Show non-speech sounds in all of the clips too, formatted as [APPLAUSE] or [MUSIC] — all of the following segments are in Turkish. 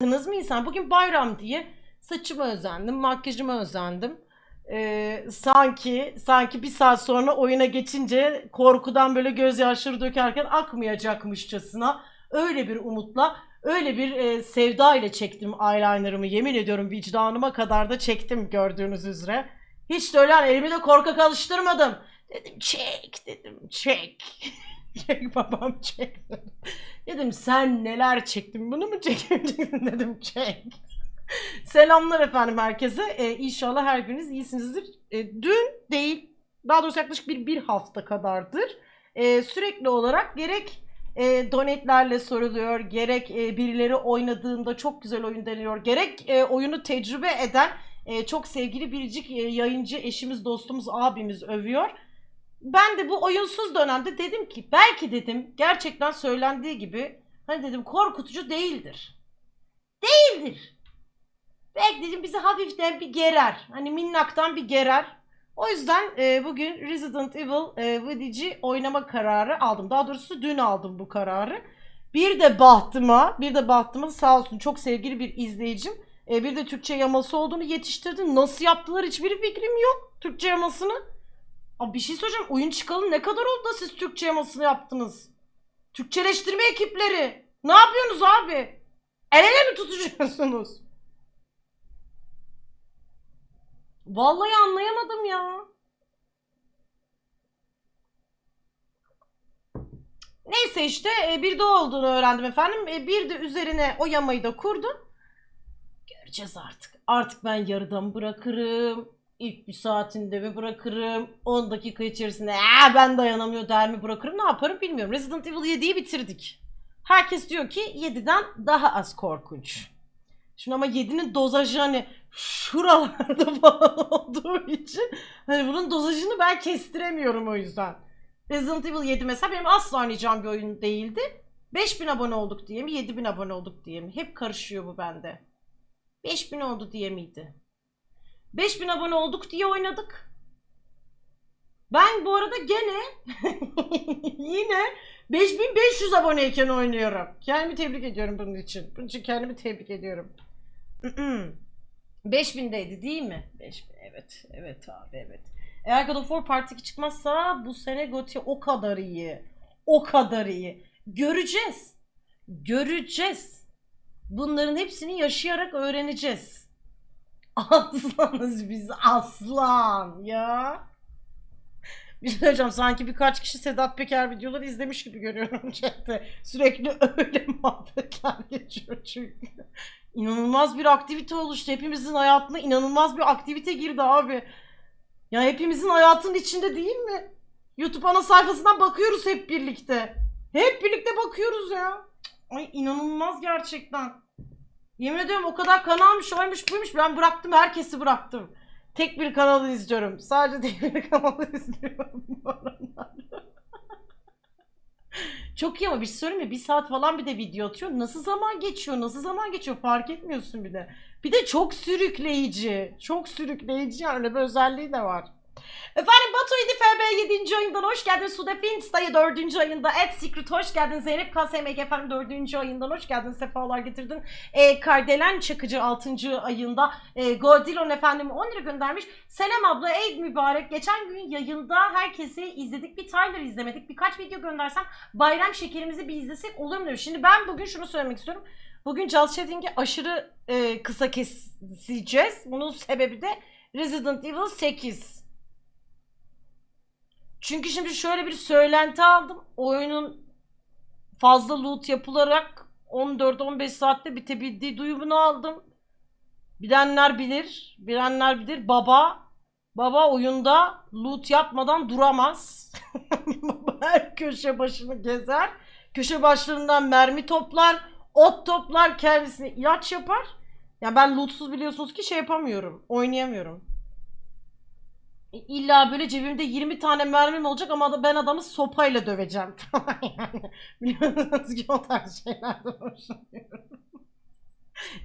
Tınız mı insan? Bugün bayram diye saçımı özendim, makyajımı özendim. Ee, sanki sanki bir saat sonra oyuna geçince korkudan böyle gözyaşları dökerken akmayacakmışçasına öyle bir umutla öyle bir e, sevda ile çektim eyelinerımı yemin ediyorum vicdanıma kadar da çektim gördüğünüz üzere. Hiç de öyle hani elimi de korkak alıştırmadım. Dedim çek dedim çek. [LAUGHS] çek babam çek dedim. Sen neler çektin bunu mu çekemeyeceksin dedim çek. Selamlar efendim herkese. Ee, inşallah her biriniz iyisinizdir. Ee, dün değil, daha doğrusu yaklaşık bir, bir hafta kadardır. Ee, sürekli olarak gerek e, donetlerle soruluyor, gerek e, birileri oynadığında çok güzel oyun deniyor, gerek e, oyunu tecrübe eden e, çok sevgili biricik e, yayıncı eşimiz, dostumuz, abimiz övüyor. Ben de bu oyunsuz dönemde dedim ki belki dedim gerçekten söylendiği gibi hani dedim korkutucu değildir. Değildir. Belki dedim bizi hafiften bir gerer. Hani minnaktan bir gerer. O yüzden e, bugün Resident Evil e, Village oynama kararı aldım. Daha doğrusu dün aldım bu kararı. Bir de bahtıma, bir de bahtıma sağ olsun çok sevgili bir izleyicim. e, bir de Türkçe yaması olduğunu yetiştirdi. Nasıl yaptılar hiçbir fikrim yok Türkçe yamasını. Abi bir şey söyleyeceğim. Oyun çıkalı ne kadar oldu da siz Türkçe yamasını yaptınız? Türkçeleştirme ekipleri. Ne yapıyorsunuz abi? El ele mi tutuşuyorsunuz? Vallahi anlayamadım ya. Neyse işte e, bir de olduğunu öğrendim efendim. E, Bir de üzerine o yamayı da kurdum. Göreceğiz artık. Artık ben yarıda mı bırakırım? İlk bir saatinde mi bırakırım? 10 dakika içerisinde "Aa, ben dayanamıyor der mi bırakırım? Ne yaparım bilmiyorum. Resident Evil 7'yi bitirdik. Herkes diyor ki 7'den daha az korkunç. Şimdi ama 7'nin dozajı hani şuralarda [LAUGHS] falan olduğu için hani bunun dozajını ben kestiremiyorum o yüzden. Resident Evil 7 mesela benim asla oynayacağım bir oyun değildi. 5000 abone olduk diye mi 7000 abone olduk diye mi? Hep karışıyor bu bende. 5000 oldu diye miydi? 5000 abone olduk diye oynadık. Ben bu arada gene [LAUGHS] yine 5500 aboneyken oynuyorum. Kendimi tebrik ediyorum bunun için. Bunun için kendimi tebrik ediyorum. 5000'deydi değil mi? 5000 evet. Evet abi evet. Eğer God of War Part 2 çıkmazsa bu sene GOTY o kadar iyi. O kadar iyi. Göreceğiz. Göreceğiz. Bunların hepsini yaşayarak öğreneceğiz. Aslanız biz aslan ya. Bir şey söyleyeceğim sanki birkaç kişi Sedat Peker videoları izlemiş gibi görüyorum [LAUGHS] chatte. Sürekli öyle [LAUGHS] muhabbetler geçiyor çünkü. İnanılmaz bir aktivite oluştu. Hepimizin hayatına inanılmaz bir aktivite girdi abi. Ya hepimizin hayatının içinde değil mi? YouTube ana sayfasından bakıyoruz hep birlikte. Hep birlikte bakıyoruz ya. Ay inanılmaz gerçekten. Yemin ediyorum o kadar kanalmış, oymuş, buymuş. Ben bıraktım, herkesi bıraktım. Tek bir kanalı izliyorum. Sadece [LAUGHS] tek bir kanalı izliyorum. Çok iyi ama bir şey söyleyeyim mi? Bir saat falan bir de video atıyor. Nasıl zaman geçiyor? Nasıl zaman geçiyor? Fark etmiyorsun bir de. Bir de çok sürükleyici. Çok sürükleyici yani öyle bir özelliği de var. Efendim Batu İdi FB 7. ayından hoş geldin. Sude Finsta'yı 4. ayında. Ed Secret hoş geldin. Zeynep KSMG efendim 4. ayından hoş geldin. Sefalar getirdin. E, Kardelen Çakıcı 6. ayında. E, Godilon efendim 10 lira göndermiş. Selam abla Eid mübarek. Geçen gün yayında herkesi izledik. Bir Tyler izlemedik. Birkaç video göndersem bayram şekerimizi bir izlesek olur mu diyor. Şimdi ben bugün şunu söylemek istiyorum. Bugün Just Chatting'i aşırı e, kısa keseceğiz. Bunun sebebi de Resident Evil 8. Çünkü şimdi şöyle bir söylenti aldım. Oyunun fazla loot yapılarak 14-15 saatte bitebildiği duyumunu aldım. Bilenler bilir, bilenler bilir. Baba, baba oyunda loot yapmadan duramaz. [LAUGHS] Her köşe başını gezer. Köşe başlarından mermi toplar, ot toplar, kendisine ilaç yapar. Ya ben lootsuz biliyorsunuz ki şey yapamıyorum, oynayamıyorum. E, İlla böyle cebimde 20 tane mermim olacak ama ben adamı sopayla döveceğim. [LAUGHS] Tamam yani. Biliyorsunuz ki o tarz şeylerden hoşlanıyorum.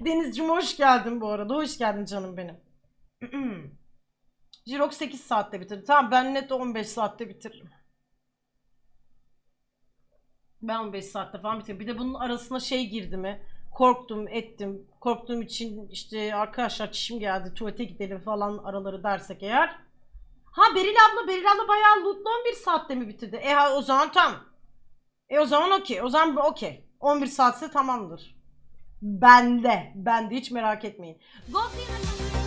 [LAUGHS] Denizciğim hoş geldin bu arada. Hoş geldin canım benim. [CLEARS THROAT] Jirox 8 saatte bitirdi. Tamam ben net 15 saatte bitiririm. Ben 15 saatte falan bitiririm. Bir de bunun arasına şey girdi mi? korktum ettim. Korktuğum için işte arkadaşlar çişim geldi tuvalete gidelim falan araları dersek eğer. Ha Beril abla Beril abla bayağı lootlu 11 saatte mi bitirdi? E o zaman tamam. E o zaman okey. O zaman okey. 11 saatse tamamdır. Bende. Bende hiç merak etmeyin. Goblin